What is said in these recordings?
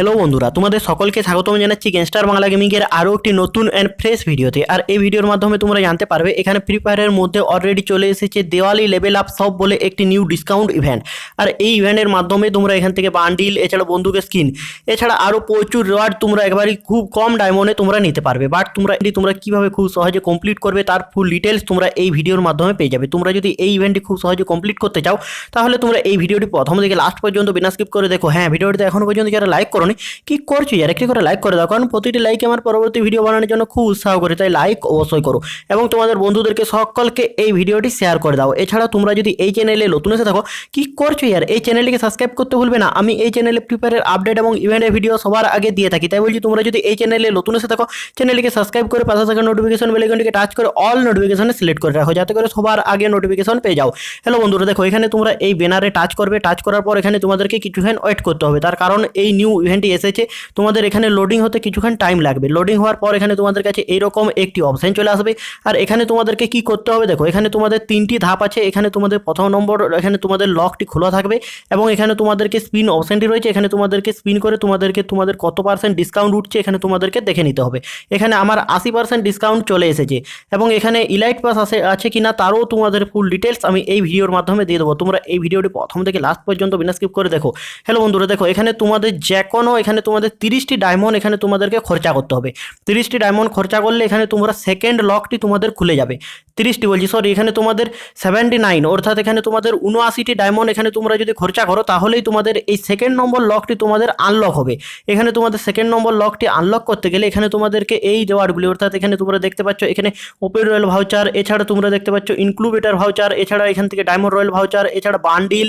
Hello বন্ধুরা, তোমাদের সকলকে স্বাগতম জানাচ্ছি গ্যাংস্টার বাংলা গেমিংয়ের আরও একটি নতুন অ্যান্ড ফ্রেশ ভিডিওতে। আর এই ভিডিওর মাধ্যমে তোমরা জানতে পারবে, এখানে ফ্রি ফায়ারের মধ্যে অলরেডি চলে এসেছে দেওয়ালি লেভেল আপ সব বলে একটি নিউ ডিসকাউন্ট ইভেন্ট আর এই ইভেন্টের মাধ্যমে তোমরা এখান থেকে বান্ডিল এছাড়া বন্দুকের স্কিন এছাড়া আরও প্রচুর রেওয়ার্ড তোমরা একবারই খুব কম ডায়মন্ডে তোমরা নিতে পারবে। বাট তোমরা এটি তোমরা কীভাবে খুব সহজে কমপ্লিট করবে তার ফুল ডিটেলস তোমরা এই ভিডিওর মাধ্যমে পেয়ে যাবে। তোমরা যদি এই ইভেন্টটি খুব সহজে কমপ্লিট করতে চাও, তাহলে তোমরা এই ভিডিওটি প্রথম থেকে লাস্ট পর্যন্ত বিনা স্কিপ করে দেখো। হ্যাঁ ভিডিওটিতে এখনও পর্যন্ত যারা লাইক করোনি কি করছ? যারা একটি করে লাইক করে দাও, কারণ প্রতিটি লাইক আমার পরবর্তী ভিডিও বানানোর জন্য খুব উৎসাহ করে, তাই লাইক অবশ্যই করো। এবং তোমাদের বন্ধুদেরকে সকলকে এই ভিডিওটি শেয়ার করে দাও। এছাড়া তোমরা যদি এই চ্যানেলে নতুন এসে থাকো, কি করছ ইয়ার? এই চ্যানেলটিকে সাবস্ক্রাইব করতে ভুলবে না। আমি এই চ্যানেলে প্রিপেয়ারের আপডেট এবং ইভেন্টের ভিডিও সবার আগে দিয়ে থাকি। তাই বলছি, তোমরা যদি এই চ্যানেলে নতুন এসে থাকো চ্যানেলটিকে সাবস্ক্রাইব করে পাশে থাকা নোটিফিকেশন বেলাইকনটিকে টাচ করে অল নোটিফিকেশনে সিলেক্ট করে রাখো। যাতে করে সবার আগে নোটিফিকেশন পেয়ে যাও। হ্যালো বন্ধুরা, দেখো, এখানে তোমরা এই ব্যানারে টাচ করবে। টাচ করার পর এখানে তোমাদেরকে কিছুক্ষণ ওয়েট করতে হবে। তার কারণ এই নিউ ইভেন্টটি এসেছে। তোমাদের এখানে লোডিং হতে কিছুক্ষণ টাইম লাগবে। লোডিং হওয়ার পর এখানে তোমাদের কাছে এইরকম একটি অপশান চলে আসবে। আর এখানে তোমাদেরকে কি করতে হবে দেখো, এখানে তোমাদের তিনটি ধাপ আছে। এখানে তোমাদের প্রথম নম্বর, এখানে তোমাদের লকটি খোলা থাকবে এবং এখানে তোমাদেরকে স্পিন অপশনটি রয়েছে। এখানে তোমাদেরকে স্পিন করে তোমাদেরকে তোমাদের কত পার্সেন্ট ডিসকাউন্ট উঠছে এখানে তোমাদেরকে দেখে নিতে হবে। এখানে আমার আশি পার্সেন্ট ডিসকাউন্ট চলে এসেছে এবং এখানে ইলাইট পাস আছে আছে কি না তারও তোমাদের ফুল ডিটেলস আমি এই ভিডিওর মাধ্যমে দিয়ে দেবো। তোমরা এই ভিডিওটি প্রথম থেকে লাস্ট পর্যন্ত বিনা স্কিপ করে দেখো। হ্যালো বন্ধুরা, দেখো, এখানে তোমাদের যে কোনো এখানে তোমাদের তিরিশটি ডায়মন্ড এখানে তোমাদেরকে খরচা করতে হবে। তিরিশটি ডায়মন্ড খরচা করলে এখানে তোমরা সেকেন্ড লকটি তোমাদের খুলে যাবে। তিরিশটি বলছি সরি এখানে তোমাদের সেভেন্টি নাইন অর্থাৎ এখানে তোমাদের উনআশিটি ডায়মন্ড এখানে তোমরা যদি খরচা করো, তাহলেই তোমাদের এই সেকেন্ড নম্বর লকটি তোমাদের আনলক হবে। এখানে তোমাদের সেকেন্ড নম্বর লকটি আনলক করতে গেলে এখানে তোমাদেরকে এই রেওয়ার্ডগুলি অর্থাৎ এখানে তোমরা দেখতে পাচ্ছ, এখানে ওপেন রয়্যাল ভাউচার এছাড়া তোমরা দেখতে পাচ্ছ ইনক্লুবেটার ভাউচার এছাড়া এখান থেকে ডায়মন্ড রয়্যাল ভাউচার এছাড়া বান্ডিল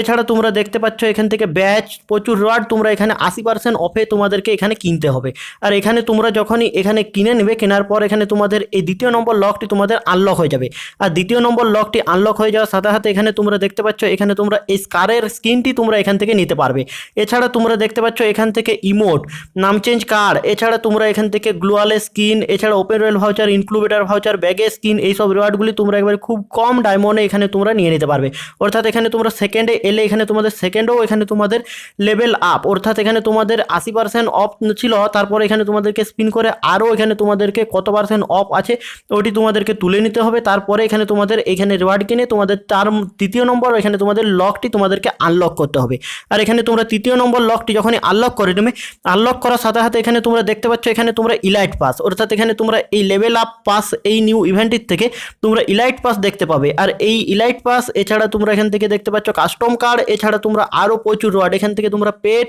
এছাড়া তোমরা দেখতে পাচ্ছ, এখান থেকে ব্যাচ প্রচুর রেওয়ার্ড তোমরা এখানে আশি পার্সেন্ট অফে তোমাদেরকে এখানে কিনতে হবে। আর এখানে তোমরা যখনই এখানে কিনে নেবে, কেনার পর এখানে তোমাদের এই দ্বিতীয় নম্বর লকটি তোমাদের আনলক হয়ে যাবে। আর দ্বিতীয় নম্বর লকটি আনলক হয়ে যাওয়ার সাথে সাথে এখানে তোমরা দেখতে পাচ্ছ, এখানে তোমরা এই স্কারের স্কিনটি তোমরা এখান থেকে নিতে পারবে। এছাড়া তোমরা দেখতে পাচ্ছ, এখান থেকে ইমোট নাম চেঞ্জ কার্ড এছাড়া তোমরা এখান থেকে গ্লোয়ালে স্কিন এছাড়া open royal voucher incubator voucher ব্যাগে স্কিন এইসব রিওয়ার্ডগুলি তোমরা একবারে খুব কম ডায়মন্ডে এখানে তোমরা নিয়ে নিতে পারবে। অর্থাৎ এখানে তোমরা সেকেন্ডে এলে এখানে তোমাদের সেকেন্ডেও এখানে তোমাদের লেভেল আপ অর্থাৎ এখানে তোমাদের আশি পার্সেন্ট অফ ছিল, তারপরে এখানে তোমাদেরকে স্পিন করে আরও এখানে তোমাদেরকে কত পার্সেন্ট অফ আছে ওটি তোমাদেরকে তুলে নিতে হবে। তারপরে এখানে তোমাদের, এখানে রিওয়ার্ড কিনে তোমাদের তার তৃতীয় নম্বর এখানে তোমাদের লকটি তোমাদেরকে আনলক করতে হবে। আর এখানে তোমরা তৃতীয় নম্বর লকটি যখনই আনলক করে নেবে আনলক করার সাথে সাথে এখানে তোমরা দেখতে পাচ্ছ, এখানে তোমরা ইলাইট পাস অর্থাৎ এখানে তোমরা এই লেভেল আপ পাস এই নিউ ইভেন্টের থেকে তোমরা ইলাইট পাস দেখতে পাবে। আর এই ইলাইট পাস এছাড়া তোমরা এখান থেকে দেখতে পাচ্ছ কাস্টম কার্ড এছাড়া তোমরা আরও প্রচুর রিওয়ার্ড এখান থেকে তোমরা পেট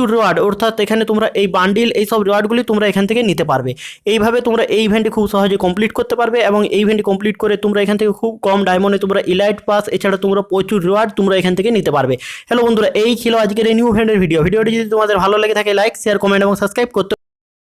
প্রচুর রিওয়ার্ড অর্থাৎ এখানে তোমরা এই বান্ডিল এই সব রিওয়ার্ডগুলি তোমরা এখান থেকে নিতে পারবে। এইভাবে তোমরা এই ইভেন্টটি খুব সহজে কমপ্লিট করতে পারবে এবং এই ইভেন্টটি কমপ্লিট করে তোমরা এখান থেকে খুব কম ডায়মন্ডে তোমরা ইলাইট পাস এছাড়া তোমরা প্রচুর রিওয়ার্ড তোমরা এখান থেকে নিতে পারবে। হ্যালো বন্ধুরা, এই ছিল আজকের এই নিউ ইভেন্টের ভিডিও ভিডিওটি যদি তোমাদের ভালো লাগে থাকে লাইক শেয়ার কমেন্ট এবং সাবস্ক্রাইব করতে